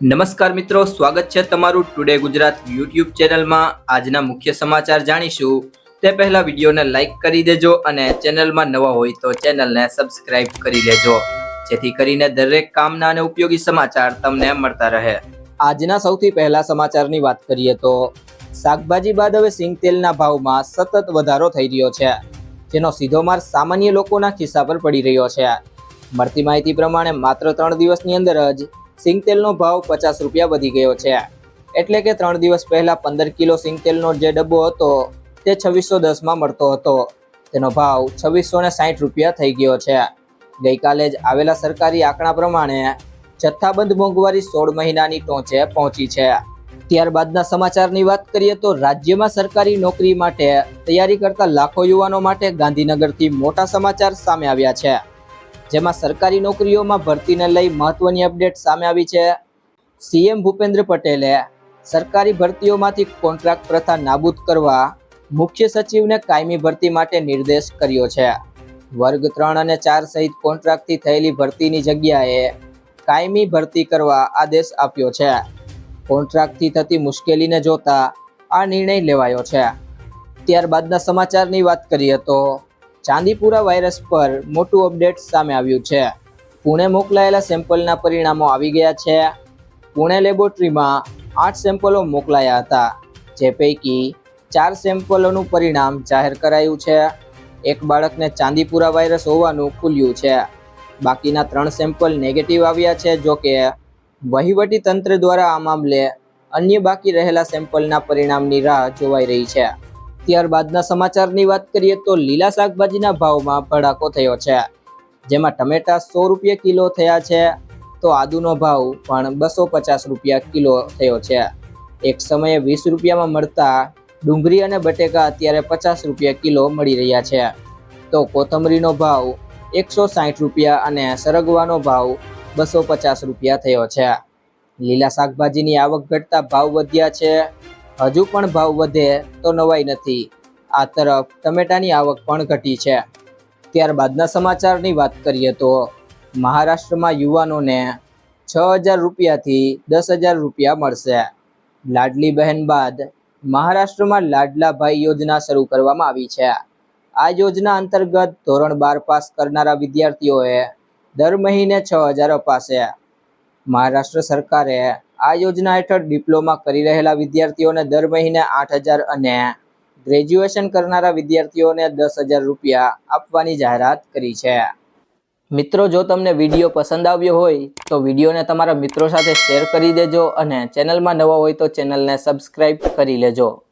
નમસ્કાર મિત્રો, સ્વાગત છે તમારું ટુડે ગુજરાત યુટ્યુબ ચેનલમાં. આજના મુખ્ય સમાચાર જાણીશું. તે પહેલા વિડીયોને લાઇક કરી દેજો અને ચેનલમાં નવા હોય તો ચેનલને સબસ્ક્રાઇબ કરી લેજો. જેથી કરીને દરેક કામના અને ઉપયોગી સમાચાર તમને મળતા રહે. આજના સૌથી પહેલા સમાચારની વાત કરીએ તો, શાકભાજી બાદ હવે સિંગ તેલના ભાવમાં સતત વધારો થઈ રહ્યો છે, જેનો સીધો માર સામાન્ય લોકોના ખિસ્સા પર પડી રહ્યો છે. મળતી માહિતી પ્રમાણે માત્ર ત્રણ દિવસની અંદર જ સિંગ તેલનો ભાવ પચાસ રૂપિયા વધી ગયો છે. એટલે કે ત્રણ દિવસ પહેલા પંદર કિલો સિંગ તેલનો જે ડબ્બો હતો, તે છવ્વીસો દસમાં મળતો હતો. તેનો ભાવ છવ્વીસો ને રૂપિયા થઈ ગયો છે. ગઈકાલે જ આવેલા સરકારી આંકડા પ્રમાણે જથ્થાબંધ મોંઘવારી સોળ મહિનાની ટોચે પહોંચી છે. ત્યારબાદના સમાચારની વાત કરીએ તો રાજ્યમાં સરકારી નોકરી માટે તૈયારી કરતા લાખો યુવાનો માટે ગાંધીનગરથી મોટા સમાચાર સામે આવ્યા છે. જેમાં સરકારી નોકરીઓમાં ભરતીને લઈ મહત્વની અપડેટ સામે આવી છે. સીએમ ભૂપેન્દ્ર પટેલે સરકારી ભરતીઓમાંથી કોન્ટ્રાક્ટ પ્રથા નાબૂદ કરવા મુખ્ય સચિવને કાયમી ભરતી માટે નિર્દેશ કર્યો છે. વર્ગ ત્રણ અને ચાર સહિત કોન્ટ્રાક્ટથી થયેલી ભરતીની જગ્યાએ કાયમી ભરતી કરવા આદેશ આપ્યો છે. કોન્ટ્રાક્ટથી થતી મુશ્કેલીને જોતા આ નિર્ણય લેવાયો છે. ત્યારબાદના સમાચારની વાત કરીએ તો ચાંદીપુરા વાયરસ પર મોટું અપડેટ સામે આવ્યું છે. પુણે મોકલાયેલા સેમ્પલના પરિણામો આવી ગયા છે. પુણે લેબોરેટરીમાં આઠ સેમ્પલો મોકલાયા હતા, જે પૈકી ચાર સેમ્પલોનું પરિણામ જાહેર કરાયું છે. એક બાળકને ચાંદીપુરા વાયરસ હોવાનું ખુલ્યું છે. બાકીના ત્રણ સેમ્પલ નેગેટિવ આવ્યા છે જોકે વહીવટી તંત્ર દ્વારા આ મામલે અન્ય બાકી રહેલા સેમ્પલના પરિણામની રાહ જોવાઈ રહી છે. ત્યારબાદના સમાચારની વાત કરીએ તો લીલા શાકભાજીના ભાવમાં ભડાકો થયો છે. જેમાં ટમેટા સો રૂપિયા કિલો થયા છે, તો આદુનો ભાવ પણ બસો પચાસ રૂપિયા કિલો થયો છે. એક સમયે વીસ રૂપિયામાં મળતા ડુંગળી અને બટેકા અત્યારે પચાસ રૂપિયા કિલો મળી રહ્યા છે. તો કોથમરીનો ભાવ એકસો સાઠ રૂપિયા અને સરગવાનો ભાવ બસો પચાસ રૂપિયા થયો છે. લીલા શાકભાજીની આવક ઘટતા ભાવ વધ્યા છે. હજુ પણ ભાવ વધે તો નવાઈ નથી. આ તરફ ટમેટાની આવક પણ ઘટી છે. ત્યારબાદના સમાચારની વાત કરીએ તો મહારાષ્ટ્રમાં યુવાનોને છ હજાર રૂપિયાથી દસ હજાર રૂપિયા મળશે. લાડલી બહેન બાદ મહારાષ્ટ્રમાં લાડલા ભાઈ યોજના શરૂ કરવામાં આવી છે. આ યોજના અંતર્ગત ધોરણ બાર પાસ કરનારા વિદ્યાર્થીઓએ દર મહિને છ હજાર અપાશે. મહારાષ્ટ્ર સરકારે આ યોજના હેઠળ ડિપ્લોમા કરી રહેલા વિદ્યાર્થીઓને દર મહિને આઠ અને ગ્રેજ્યુએશન કરનારા વિદ્યાર્થીઓને દસ રૂપિયા આપવાની જાહેરાત કરી છે. મિત્રો, જો તમને વીડિયો પસંદ આવ્યો હોય, તો વિડીયોને તમારા મિત્રો સાથે શેર કરી દેજો અને ચેનલમાં નવા હોય તો ચેનલને સબસ્ક્રાઈબ કરી લેજો.